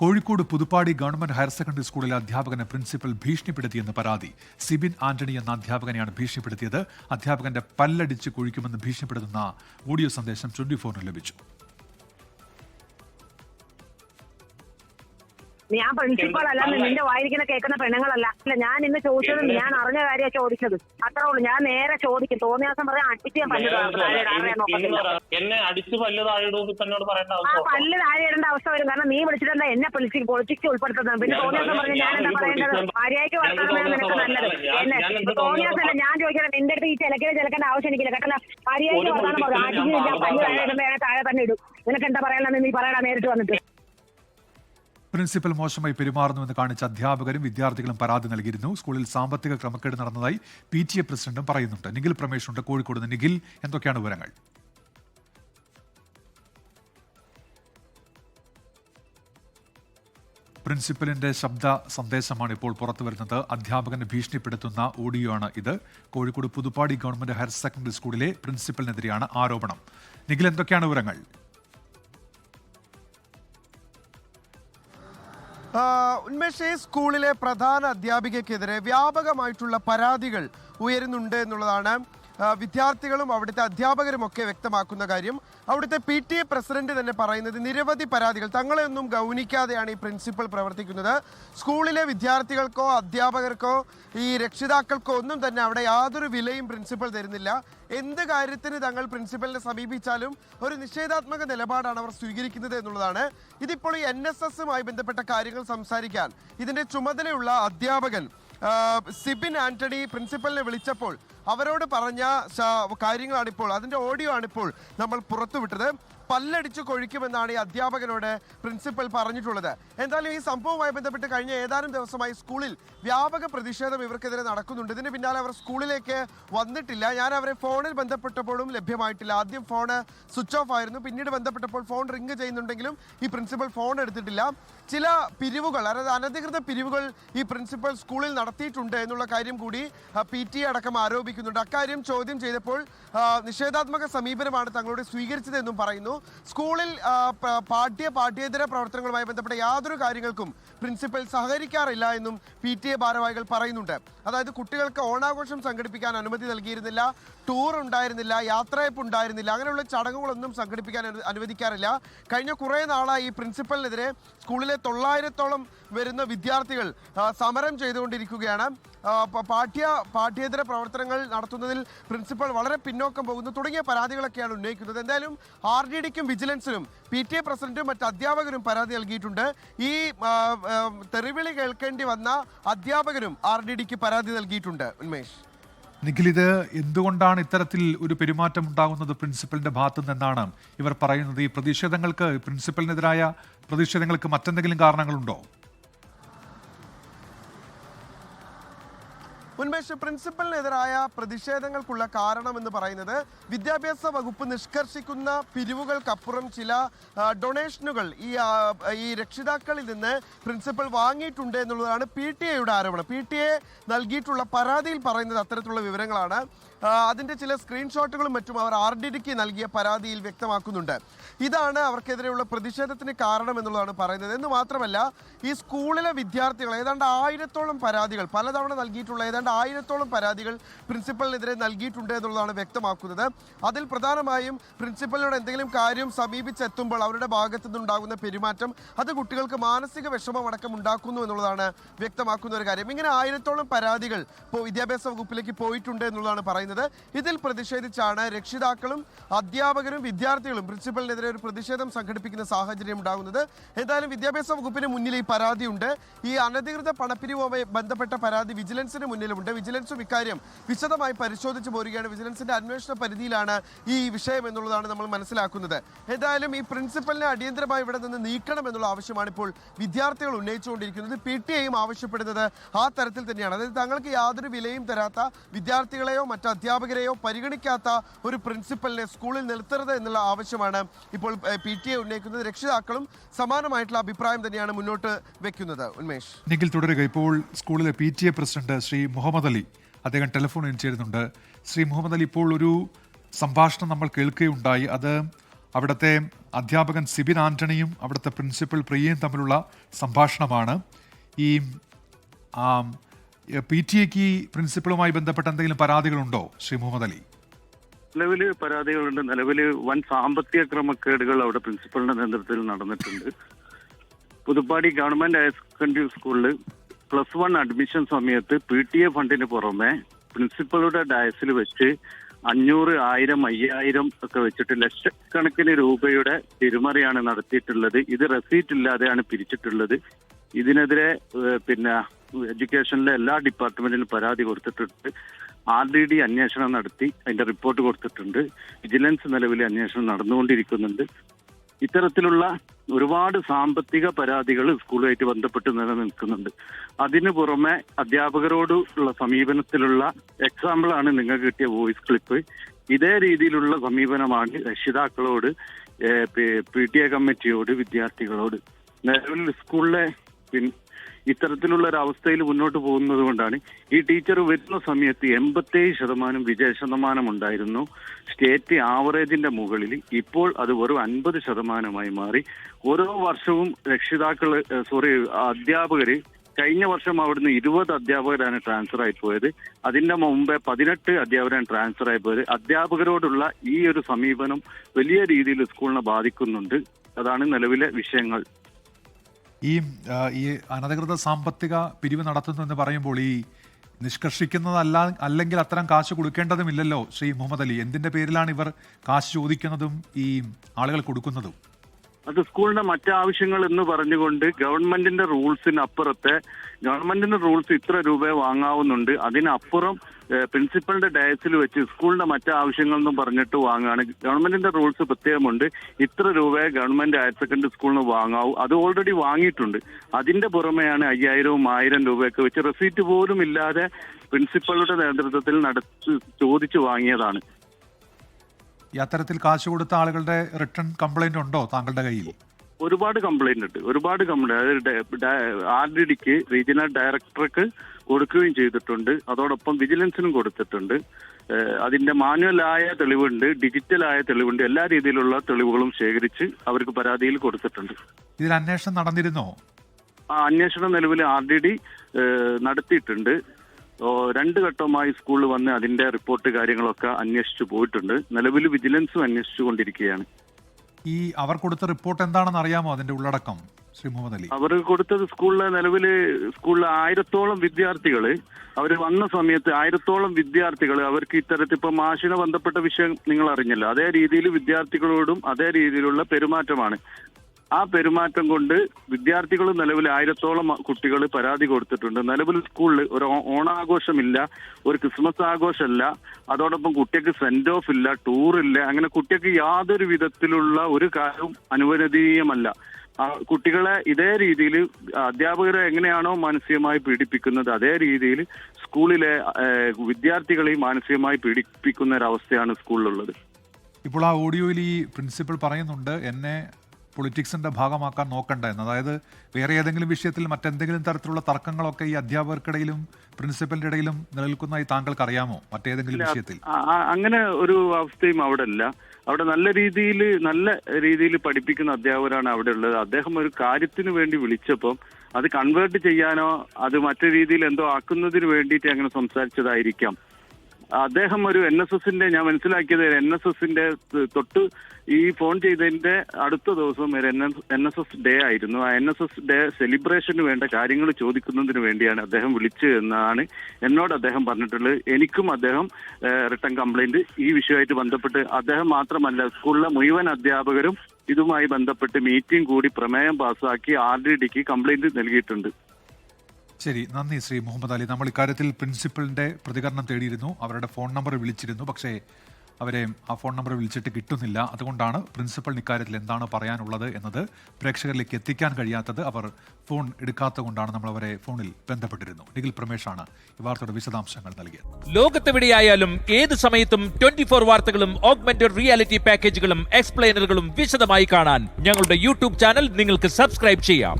Kozhikode Puthuppady government higher secondary സ്കൂളിലെ അധ്യാപകനെ principal ഭീഷണിപ്പെടുത്തിയെന്ന് പരാതി. സിബിൻ ആന്റണി എന്ന അധ്യാപകനെയാണ് ഭീഷണിപ്പെടുത്തിയത്. അധ്യാപകന്റെ പല്ലടിച്ച് കുഴിക്കുമെന്ന് ഭീഷണിപ്പെടുത്തുന്ന ഓഡിയോ സന്ദേശം ട്വന്റി ഫോറിന് ലഭിച്ചു. ഞാൻ പ്രിൻസിപ്പൾ അല്ലാന്ന് നിന്റെ വായിരിക്കുന്ന കേൾക്കുന്ന പെണ്ണുങ്ങളല്ല. അല്ല ഞാൻ ഇന്ന് ചോദിച്ചത് ഞാൻ അറിഞ്ഞ കാര്യമാണ് ചോദിച്ചത്. അത്രേ ഉള്ളൂ. ഞാൻ നേരെ ചോദിക്കും. തോന്നിയ ദിവസം പറയാൻ അടിച്ച് ഞാൻ പല്ല് എന്നെ അടിച്ച് പല്ല് പറയേണ്ട ആ പല്ല് താഴെ ഇടേണ്ട അവസ്ഥ വരും. കാരണം നീ വിളിച്ചിട്ടെന്താ എന്നെ പൊളിച്ച് പൊളിച്ചിക്ക് ഉൾപ്പെടുത്തുന്നത്? പിന്നെ തോന്നിയ ദിവസം പറഞ്ഞു ഞാൻ എന്താ പറയേണ്ടത്? ഭാര്യയ്ക്ക് വർത്തമാനം നിനക്ക് നല്ലത്. എന്നെ തോന്നിയ ദിവസം ഞാൻ ചോദിക്കണം നിന്റെ അടുത്ത് ഈ ചിലക്കിന് ചിലക്കേണ്ട ആവശ്യം എനിക്കില്ല കാരണം ഭാര്യയ്ക്ക് വർത്തമാനം പറഞ്ഞു ഞാൻ ഞാൻ പല്ല് താഴെ പറഞ്ഞതല്ല. ഇടുമ്പോ താഴെ തന്നെ ഇടും. നിനക്ക് എന്താ പറയാനുള്ളത് നീ പറയണ നേരിട്ട് വന്നിട്ട്. പ്രിൻസിപ്പൽ മോശമായി പെരുമാറുന്നുവെന്ന് കാണിച്ച അധ്യാപകരും വിദ്യാർത്ഥികളും പരാതി നൽകിയിരുന്നു. സ്കൂളിൽ സാമ്പത്തിക ക്രമക്കേട് നടന്നതായി പി ടി എ പ്രസിഡന്റും പറയുന്നുണ്ട്. നിഖിൽ പ്രമേഷ് ഉണ്ട് കോഴിക്കോട്. നിഖിൽ എന്തൊക്കെയാണ് വിവരങ്ങൾ? പ്രിൻസിപ്പലിന്റെ ശബ്ദ സന്ദേശമാണ് ഇപ്പോൾ പുറത്തു വരുന്നത്. അധ്യാപകനെ ഭീഷണിപ്പെടുത്തുന്ന ഓഡിയോ ആണ് ഇത്. Kozhikode Puthuppady government higher secondary സ്കൂളിലെ പ്രിൻസിപ്പലിനെതിരെയാണ് ആരോപണം. നിഖിൽ എന്തൊക്കെയാണ് വിവരങ്ങൾ? ഉന്മേഷ് സ്കൂളിലെ പ്രധാന അധ്യാപികയ്ക്കെതിരെ വ്യാപകമായിട്ടുള്ള പരാതികൾ ഉയരുന്നുണ്ട് എന്നുള്ളതാണ് വിദ്യാർത്ഥികളും അവിടുത്തെ അധ്യാപകരും ഒക്കെ വ്യക്തമാക്കുന്ന കാര്യം അവിടുത്തെ പി ടി എ പ്രസിഡന്റ് തന്നെ പറയുന്നത് നിരവധി പരാതികൾ തങ്ങളെ ഒന്നും ഗൗനിക്കാതെയാണ് ഈ പ്രിൻസിപ്പൽ പ്രവർത്തിക്കുന്നത്. സ്കൂളിലെ വിദ്യാർത്ഥികൾക്കോ അധ്യാപകർക്കോ ഈ രക്ഷിതാക്കൾക്കോ ഒന്നും തന്നെ അവിടെ യാതൊരു വിലയും പ്രിൻസിപ്പൽ തരുന്നില്ല. എന്ത് കാര്യത്തിന് തങ്ങൾ പ്രിൻസിപ്പലിനെ സമീപിച്ചാലും ഒരു നിഷേധാത്മക നിലപാടാണ് അവർ സ്വീകരിക്കുന്നത് എന്നുള്ളതാണ്. ഇതിപ്പോൾ ഈ എൻ എസ് എസുമായി ബന്ധപ്പെട്ട കാര്യങ്ങൾ സംസാരിക്കാൻ ഇതിന്റെ ചുമതലയുള്ള അധ്യാപകൻ സിബിൻ ആന്റണി പ്രിൻസിപ്പലിനെ വിളിച്ചപ്പോൾ അവരോട് പറഞ്ഞ കാര്യങ്ങളാണിപ്പോൾ. അതിന്റെ ഓഡിയോ ആണിപ്പോൾ നമ്മൾ പുറത്തുവിട്ടത്. പല്ലടിച്ച് കൊഴിക്കുമെന്നാണ് ഈ അധ്യാപകനോട് പ്രിൻസിപ്പൽ പറഞ്ഞിട്ടുള്ളത്. എന്തായാലും ഈ സംഭവവുമായി ബന്ധപ്പെട്ട് കഴിഞ്ഞ ഏതാനും ദിവസമായി സ്കൂളിൽ വ്യാപക പ്രതിഷേധം ഇവർക്കെതിരെ നടക്കുന്നുണ്ട്. ഇതിന് പിന്നാലെ അവർ സ്കൂളിലേക്ക് വന്നിട്ടില്ല. ഞാൻ അവരെ ഫോണിൽ ബന്ധപ്പെട്ടപ്പോഴും ലഭ്യമായിട്ടില്ല. ആദ്യം ഫോണ് സ്വിച്ച് ഓഫ് ആയിരുന്നു. പിന്നീട് ബന്ധപ്പെട്ടപ്പോൾ ഫോൺ റിംഗ് ചെയ്യുന്നുണ്ടെങ്കിലും ഈ പ്രിൻസിപ്പൽ ഫോൺ എടുത്തിട്ടില്ല. ചില പിരിവുകൾ അതായത് അനധികൃത പിരിവുകൾ ഈ പ്രിൻസിപ്പൽ സ്കൂളിൽ നടത്തിയിട്ടുണ്ട് എന്നുള്ള കാര്യം കൂടി പി ടി അടക്കം ആരോപിക്കുന്നുണ്ട്. അക്കാര്യം ചോദ്യം ചെയ്തപ്പോൾ നിഷേധാത്മക സമീപനമാണ് തങ്ങളോട് സ്വീകരിച്ചതെന്നും പറയുന്നു. സ്കൂളിൽ പാഠ്യ പാഠ്യേതര പ്രവർത്തനങ്ങളുമായി ബന്ധപ്പെട്ട യാതൊരു കാര്യങ്ങൾക്കും പ്രിൻസിപ്പൽ സഹകരിക്കാറില്ല എന്നും പി ടി എ ഭാരവാഹികൾ പറയുന്നുണ്ട്. അതായത് കുട്ടികൾക്ക് ഓണാഘോഷം സംഘടിപ്പിക്കാൻ അനുമതി നൽകിയിരുന്നില്ല ടൂർ ഉണ്ടായിരുന്നില്ല യാത്രയപ്പ് ഉണ്ടായിരുന്നില്ല അങ്ങനെയുള്ള ചടങ്ങുകളൊന്നും സംഘടിപ്പിക്കാൻ അനുവദിക്കാറില്ല. കഴിഞ്ഞ കുറേ നാളായി ഈ പ്രിൻസിപ്പലിനെതിരെ സ്കൂളിലെ തൊള്ളായിരത്തോളം വരുന്ന വിദ്യാർത്ഥികൾ സമരം ചെയ്തുകൊണ്ടിരിക്കുകയാണ്. പാഠ്യ പാഠ്യേതര പ്രവർത്തനങ്ങൾ നടത്തുന്നതിൽ പ്രിൻസിപ്പൽ വളരെ പിന്നോക്കം പോകുന്നു. തുടങ്ങിയ പരാതികളൊക്കെയാണ് ഉന്നയിക്കുന്നത്. എന്തായാലും ആർ ഡി ഡിക്കും വിജിലൻസിനും പി ടി എ പ്രസിഡന്റും മറ്റ് അധ്യാപകരും പരാതി നൽകിയിട്ടുണ്ട്. ഈ തെറിവിളി കേൾക്കേണ്ടി വന്ന അധ്യാപകരും ആർ ഡി ഡിക്ക് പരാതി നൽകിയിട്ടുണ്ട് ഉന്മേഷ്. നിഖിൽ ഇത് എന്തുകൊണ്ടാണ് ഇത്തരത്തിൽ ഒരു പെരുമാറ്റം ഉണ്ടാകുന്നത് പ്രിൻസിപ്പലിന്റെ ഭാഗത്തു നിന്നാണ്? ഇവർ പറയുന്നത് ഈ പ്രതിഷേധങ്ങൾക്ക് പ്രിൻസിപ്പലിനെതിരായ പ്രതിഷേധങ്ങൾക്ക് മറ്റെന്തെങ്കിലും കാരണങ്ങളുണ്ടോ? ഉന്മേഷ് പ്രിൻസിപ്പലിനെതിരായ പ്രതിഷേധങ്ങൾക്കുള്ള കാരണം എന്ന് പറയുന്നത് വിദ്യാഭ്യാസ വകുപ്പ് നിഷ്കർഷിക്കുന്ന പിരിവുകൾക്കപ്പുറം ചില ഡൊണേഷനുകൾ ഈ ഈ രക്ഷിതാക്കളിൽ നിന്ന് പ്രിൻസിപ്പൽ വാങ്ങിയിട്ടുണ്ട് എന്നുള്ളതാണ് പി ടി എയുടെ ആരോപണം. പി ടി എ നൽകിയിട്ടുള്ള പരാതിയിൽ പറയുന്നത് അത്തരത്തിലുള്ള വിവരങ്ങളാണ്. അതിന്റെ ചില സ്ക്രീൻഷോട്ടുകളും മറ്റും അവർ ആർ ഡി ഡിക്ക് നൽകിയ പരാതിയിൽ വ്യക്തമാക്കുന്നുണ്ട്. ഇതാണ് അവർക്കെതിരെയുള്ള പ്രതിഷേധത്തിന് കാരണം എന്നുള്ളതാണ് പറയുന്നത്. എന്ന് മാത്രമല്ല ഈ സ്കൂളിലെ വിദ്യാർത്ഥികൾ ഏതാണ്ട് ആയിരത്തോളം പരാതികൾ പലതവണ നൽകിയിട്ടുള്ള ഏതാണ്ട് ആയിരത്തോളം പരാതികൾ പ്രിൻസിപ്പലിനെതിരെ നൽകിയിട്ടുണ്ട് എന്നുള്ളതാണ് വ്യക്തമാക്കുന്നത്. അതിൽ പ്രധാനമായും പ്രിൻസിപ്പലിനോട് എന്തെങ്കിലും കാര്യം സമീപിച്ചെത്തുമ്പോൾ അവരുടെ ഭാഗത്തു നിന്നുണ്ടാകുന്ന പെരുമാറ്റം അത് കുട്ടികൾക്ക് മാനസിക വിഷമം അടക്കം ഉണ്ടാക്കുന്നു എന്നുള്ളതാണ് വ്യക്തമാക്കുന്ന ഒരു കാര്യം. ഇങ്ങനെ ആയിരത്തോളം പരാതികൾ ഇപ്പോൾ വിദ്യാഭ്യാസ വകുപ്പിലേക്ക് പോയിട്ടുണ്ട് എന്നുള്ളതാണ് പറയുന്നത്. ഇതിൽ പ്രതിഷേധിച്ചാണ് രക്ഷിതാക്കളും അധ്യാപകരും വിദ്യാർത്ഥികളും പ്രിൻസിപ്പലിനെതിരെ ഒരു പ്രതിഷേധം സംഘടിപ്പിക്കുന്ന സാഹചര്യം ഉണ്ടാകുന്നത്. എന്തായാലും വിദ്യാഭ്യാസ വകുപ്പിന് മുന്നിൽ ഈ പരാതിയുണ്ട്. ഈ അനധികൃത പണപ്പിരിവുമായി ബന്ധപ്പെട്ട പരാതി വിജിലൻസിന് മുന്നിലുമുണ്ട് വിജിലൻസും ഇക്കാര്യം വിശദമായി പരിശോധിച്ചു പോരുകയാണ്. വിജിലൻസിന്റെ അന്വേഷണ പരിധിയിലാണ് ഈ വിഷയം എന്നുള്ളതാണ് നമ്മൾ മനസ്സിലാക്കുന്നത്. എന്തായാലും ഈ പ്രിൻസിപ്പലിനെ അടിയന്തരമായി ഇവിടെ നിന്ന് നീക്കണം എന്നുള്ള ആവശ്യമാണ് ഇപ്പോൾ വിദ്യാർത്ഥികൾ ഉന്നയിച്ചുകൊണ്ടിരിക്കുന്നത്. പി ടി ഐയും ആവശ്യപ്പെടുന്നത് ആ തരത്തിൽ തന്നെയാണ്. അതായത് തങ്ങൾക്ക് യാതൊരു വിലയും തരാത്ത വിദ്യാർത്ഥികളെയോ മറ്റ് അധ്യാപകരെയോ പരിഗണിക്കാത്ത ഒരു പ്രിൻസിപ്പലിനെ സ്കൂളിൽ നിർത്തരുത് എന്നുള്ള ആവശ്യമാണ് ഇപ്പോൾ പി ടി എ ഉന്നയിക്കുന്നത്. രക്ഷിതാക്കളും സമാനമായിട്ടുള്ള അഭിപ്രായം തന്നെയാണ് മുന്നോട്ട് വെക്കുന്നത്. ഉന്മേഷ്. നിഖിൽ തുടരുക. ഇപ്പോൾ സ്കൂളിലെ P T A president Sri Muhammad Ali അദ്ദേഹം ടെലിഫോണിൽ ചേരുന്നുണ്ട്. ശ്രീ മുഹമ്മദ് അലി ഇപ്പോൾ ഒരു സംഭാഷണം നമ്മൾ കേൾക്കുകയുണ്ടായി. അത് അവിടുത്തെ അധ്യാപകൻ സിബിൻ ആന്റണിയും അവിടുത്തെ പ്രിൻസിപ്പൽ പ്രിയയും തമ്മിലുള്ള സംഭാഷണമാണ്. ഈ പി ടി എക്ക് പ്രിൻസിപ്പളുമായി ബന്ധപ്പെട്ട എന്തെങ്കിലും പരാതികളുണ്ടോ ശ്രീ മുഹമ്മദ് അലി? നിലവിൽ പരാതികളുണ്ട്. നിലവിൽ വൻ സാമ്പത്തിക ക്രമക്കേടുകൾ അവിടെ പ്രിൻസിപ്പളിന്റെ നേതൃത്വത്തിൽ നടന്നിട്ടുണ്ട്. പുതുപ്പാടി ഗവൺമെന്റ് ഹയർ സെക്കൻഡറി സ്കൂളിൽ പ്ലസ് വൺ അഡ്മിഷൻ സമയത്ത് പി ടി എ ഫണ്ടിന് പുറമെ പ്രിൻസിപ്പളുടെ ഡയസിൽ വെച്ച് അഞ്ഞൂറ് ആയിരം അയ്യായിരം ഒക്കെ വെച്ചിട്ട് ലക്ഷക്കണക്കിന് രൂപയുടെ തിരിമറിയാണ് നടത്തിയിട്ടുള്ളത്. ഇത് റെസീറ്റ് ഇല്ലാതെയാണ് പിരിച്ചിട്ടുള്ളത്. ഇതിനെതിരെ പിന്നെ എഡ്യൂക്കേഷനിലെ എല്ലാ ഡിപ്പാർട്ട്മെന്റിലും പരാതി കൊടുത്തിട്ടുണ്ട്. ആർ ഡി ഡി അന്വേഷണം നടത്തി അതിന്റെ റിപ്പോർട്ട് കൊടുത്തിട്ടുണ്ട്. വിജിലൻസ് നിലവിലെ അന്വേഷണം നടന്നുകൊണ്ടിരിക്കുന്നുണ്ട്. ഇത്തരത്തിലുള്ള ഒരുപാട് സാമ്പത്തിക പരാതികൾ സ്കൂളുമായിട്ട് ബന്ധപ്പെട്ട് നിലനിൽക്കുന്നുണ്ട്. അതിനു പുറമെ അധ്യാപകരോടുള്ള സമീപനത്തിലുള്ള എക്സാമ്പിൾ ആണ് നിങ്ങൾക്ക് കിട്ടിയ വോയിസ് ക്ലിപ്പ് ഇതേ രീതിയിലുള്ള സമീപനമാണ് രക്ഷിതാക്കളോട് പി ടി എ കമ്മിറ്റിയോട് വിദ്യാർത്ഥികളോട്. നിലവിൽ സ്കൂളിലെ ഇത്തരത്തിലുള്ള ഒരു അവസ്ഥയിൽ മുന്നോട്ട് പോകുന്നത് കൊണ്ടാണ് ഈ ടീച്ചർ വരുന്ന സമയത്ത് എൺപത്തേഴ് ശതമാനം വിജയ ശതമാനം ഉണ്ടായിരുന്നു. സ്റ്റേറ്റ് ആവറേജിന്റെ മുകളിൽ ഇപ്പോൾ അത് വെറും അൻപത് ശതമാനമായി മാറി. ഓരോ വർഷവും രക്ഷിതാക്കൾ സോറി അധ്യാപകർ കഴിഞ്ഞ വർഷം അവിടുന്ന് ഇരുപത് അധ്യാപകരാണ് ട്രാൻസ്ഫർ ആയി പോയത്. അതിന്റെ മുമ്പേ പതിനെട്ട് അധ്യാപകരാണ് ട്രാൻസ്ഫർ ആയി പോയത്. അധ്യാപകരോടുള്ള ഈ ഒരു സമീപനം വലിയ രീതിയിൽ സ്കൂളിനെ ബാധിക്കുന്നുണ്ട്. അതാണ് നിലവിലെ വിഷയങ്ങൾ. ഈ ഈ അനധികൃത സാമ്പത്തിക പിരിവ് നടത്തുന്നു എന്ന് പറയുമ്പോൾ ഈ നിഷ്കർഷിക്കുന്നതല്ല അല്ലെങ്കിൽ അത്തരം കാശ് കൊടുക്കേണ്ടതുമില്ലല്ലോ ശ്രീ മുഹമ്മദ് അലി. എന്തിന്റെ പേരിലാണ് ഇവർ കാശ് ചോദിക്കുന്നതും ഈ ആളുകൾ കൊടുക്കുന്നതും? അത് സ്കൂളിന്റെ മറ്റാവശ്യങ്ങൾ എന്ന് പറഞ്ഞുകൊണ്ട് ഗവൺമെന്റിന്റെ റൂൾസിന് അപ്പുറത്തെ ഗവൺമെന്റിന്റെ റൂൾസ് ഇത്ര രൂപ വാങ്ങാവുന്നുണ്ട്. അതിനപ്പുറം പ്രിൻസിപ്പലിന്റെ ഡയസിൽ വെച്ച് സ്കൂളിന്റെ മറ്റാവശ്യങ്ങൾ എന്നും പറഞ്ഞിട്ട് വാങ്ങുകയാണ്. ഗവൺമെന്റിന്റെ റൂൾസ് പ്രത്യേകമുണ്ട്. ഇത്ര രൂപയെ ഗവൺമെന്റ് ഹയർ സെക്കൻഡറി സ്കൂളിന് വാങ്ങാവൂ. അത് ഓൾറെഡി വാങ്ങിയിട്ടുണ്ട്. അതിന്റെ പുറമെയാണ് അയ്യായിരവും ആയിരം രൂപയൊക്കെ വെച്ച് റെസീറ്റ് പോലും ഇല്ലാതെ പ്രിൻസിപ്പളുടെ നേതൃത്വത്തിൽ നടത്തി ചോദിച്ചു വാങ്ങിയതാണ്. അത്തരത്തിൽ കാശ് കൊടുത്ത ആളുകളുടെ റിട്ടേൺ കംപ്ലൈന്റ് ഉണ്ടോ താങ്കളുടെ കയ്യിൽ? ഒരുപാട് കംപ്ലൈന്റ് ഉണ്ട്. ഒരുപാട് കംപ്ലൈന്റ് അതായത് ആർ ഡി ഡിക്ക് റീജിയണൽ ഡയറക്ടർക്ക് കൊടുക്കുകയും ചെയ്തിട്ടുണ്ട്. അതോടൊപ്പം വിജിലൻസിനും കൊടുത്തിട്ടുണ്ട്. അതിന്റെ മാനുവലായ തെളിവുണ്ട് ഡിജിറ്റലായ തെളിവുണ്ട്. എല്ലാ രീതിയിലുള്ള തെളിവുകളും ശേഖരിച്ച് അവർക്ക് പരാതിയിൽ കൊടുത്തിട്ടുണ്ട്. ഇതിൽ അന്വേഷണം നടന്നിരുന്നോ? ആ അന്വേഷണം നിലവിൽ ആർ ഡി ഡി നടത്തിയിട്ടുണ്ട്. രണ്ട് ഘട്ടമായി സ്കൂളിൽ വന്ന് അതിന്റെ റിപ്പോർട്ട് കാര്യങ്ങളൊക്കെ അന്വേഷിച്ചു പോയിട്ടുണ്ട്. നിലവിൽ വിജിലൻസും അന്വേഷിച്ചു കൊണ്ടിരിക്കുകയാണ്. ഈ അവർ കൊടുത്ത റിപ്പോർട്ട് എന്താണെന്ന് അറിയാമോ അതിന്റെ ഉള്ളടക്കം ശ്രീ മുഹമ്മദ് അലി? അവർ കൊടുത്തത് സ്കൂളിലെ നിലവിൽ സ്കൂളിലെ ആയിരത്തോളം വിദ്യാർത്ഥികൾ അവർ വന്ന സമയത്ത് ആയിരത്തോളം വിദ്യാർത്ഥികൾ അവർക്ക് ഇത്തരത്തിൽ ഇപ്പൊ മാഷിനെ ബന്ധപ്പെട്ട വിഷയം നിങ്ങൾ അറിഞ്ഞല്ലോ. അതേ രീതിയിൽ വിദ്യാർത്ഥികളോടും അതേ രീതിയിലുള്ള പെരുമാറ്റമാണ്. ആ പെരുമാറ്റം കൊണ്ട് വിദ്യാർത്ഥികൾ നിലവിൽ ആയിരത്തോളം കുട്ടികൾ പരാതി കൊടുത്തിട്ടുണ്ട്. നിലവിൽ സ്കൂളിൽ ഒരു ഓണാഘോഷമില്ല ഒരു ക്രിസ്മസ് ആഘോഷമല്ല. അതോടൊപ്പം കുട്ടിക്ക് സെന്റ് ഓഫ് ഇല്ല ടൂർ ഇല്ല. അങ്ങനെ കുട്ടിക്ക് യാതൊരു വിധത്തിലുള്ള ഒരു കാര്യവും അനുവദനീയമല്ല. കുട്ടികളെ ഇതേ രീതിയിൽ അധ്യാപകരെ എങ്ങനെയാണോ മാനസികമായി പീഡിപ്പിക്കുന്നത് അതേ രീതിയിൽ സ്കൂളിലെ വിദ്യാർത്ഥികളെയും മാനസികമായി പീഡിപ്പിക്കുന്ന ഒരു അവസ്ഥയാണ് സ്കൂളിലുള്ളത് ഇപ്പോൾ ആ ഓഡിയോയിൽ ഈ പ്രിൻസിപ്പൽ പറയുന്നുണ്ട് എന്നെ പൊളിറ്റിക്സിന്റെ ഭാഗമാക്കാൻ നോക്കണ്ട എന്ന്. അതായത് വേറെ ഏതെങ്കിലും വിഷയത്തിൽ മറ്റെന്തെങ്കിലും തരത്തിലുള്ള തർക്കങ്ങളൊക്കെ ഈ അധ്യാപകർക്കിടയിലും പ്രിൻസിപ്പലിന്റെ ഇടയിലും നിലനിൽക്കുന്നതായി താങ്കൾക്ക് അറിയാമോ മറ്റേതെങ്കിലും വിഷയത്തിൽ? അങ്ങനെ ഒരു അവസ്ഥയും അവിടെ ഇല്ല. അവിടെ നല്ല രീതിയിൽ നല്ല രീതിയിൽ പഠിപ്പിക്കുന്ന അധ്യാപകരാണ് അവിടെ ഉള്ളത്. അദ്ദേഹം ഒരു കാര്യത്തിന് വേണ്ടി വിളിച്ചപ്പം അത് കൺവേർട്ട് ചെയ്യാനോ അത് മറ്റു രീതിയിൽ എന്തോ ആക്കുന്നതിന് വേണ്ടിയിട്ട് അങ്ങനെ സംസാരിച്ചതായിരിക്കാം. അദ്ദേഹം ഒരു എൻ എസ് എസിന്റെ ഞാൻ മനസ്സിലാക്കിയത് എൻ എസ് എസിന്റെ തൊട്ട് ഈ ഫോൺ ചെയ്തതിന്റെ അടുത്ത ദിവസം ഒരു എൻ എസ് എസ് ഡേ ആയിരുന്നു. ആ എൻ എസ് എസ് ഡേ സെലിബ്രേഷന് വേണ്ട കാര്യങ്ങൾ ചോദിക്കുന്നതിന് വേണ്ടിയാണ് അദ്ദേഹം വിളിച്ചു എന്നാണ് എന്നോട് അദ്ദേഹം പറഞ്ഞിട്ടുള്ളത്. എനിക്കും അദ്ദേഹം റിട്ടേൺ കംപ്ലൈന്റ് ഈ വിഷയമായിട്ട് ബന്ധപ്പെട്ട് അദ്ദേഹം മാത്രമല്ല സ്കൂളിലെ മുഴുവൻ അധ്യാപകരും ഇതുമായി ബന്ധപ്പെട്ട് മീറ്റിംഗ് കൂടി പ്രമേയം പാസ്സാക്കി ആർ ഡി ഡിക്ക് കംപ്ലൈന്റ് നൽകിയിട്ടുണ്ട്. ശരി നന്ദി ശ്രീ മുഹമ്മദ് അലി. നമ്മൾ ഇക്കാര്യത്തിൽ പ്രിൻസിപ്പലിന്റെ പ്രതികരണം തേടിയിരുന്നു അവരുടെ ഫോൺ നമ്പർ വിളിച്ചിരുന്നു. പക്ഷേ അവരെ ആ ഫോൺ നമ്പർ വിളിച്ചിട്ട് കിട്ടുന്നില്ല. അതുകൊണ്ടാണ് പ്രിൻസിപ്പളിന് ഇക്കാര്യത്തിൽ എന്താണ് പറയാനുള്ളത് എന്നത് പ്രേക്ഷകരിലേക്ക് എത്തിക്കാൻ കഴിയാത്തത് അവർ ഫോൺ എടുക്കാത്തതുകൊണ്ടാണ് നമ്മൾ അവരെ ഫോണിൽ ബന്ധപ്പെട്ടിരുന്നു. നിഖിൽ പ്രമേഷാണ് ഈ വാർത്തയുടെ വിശദാംശങ്ങൾ നൽകിയത്. ലോകത്തെവിടെയായാലും ഏത് സമയത്തും ട്വന്റി ഫോർ വാർത്തകളും ഓഗ്മെന്റഡ് റിയാലിറ്റി പാക്കേജുകളും എക്സ്പ്ലെയിനറുകളും വിശദമായി കാണാൻ ഞങ്ങളുടെ യൂട്യൂബ് ചാനൽ നിങ്ങൾക്ക് സബ്സ്ക്രൈബ് ചെയ്യാം.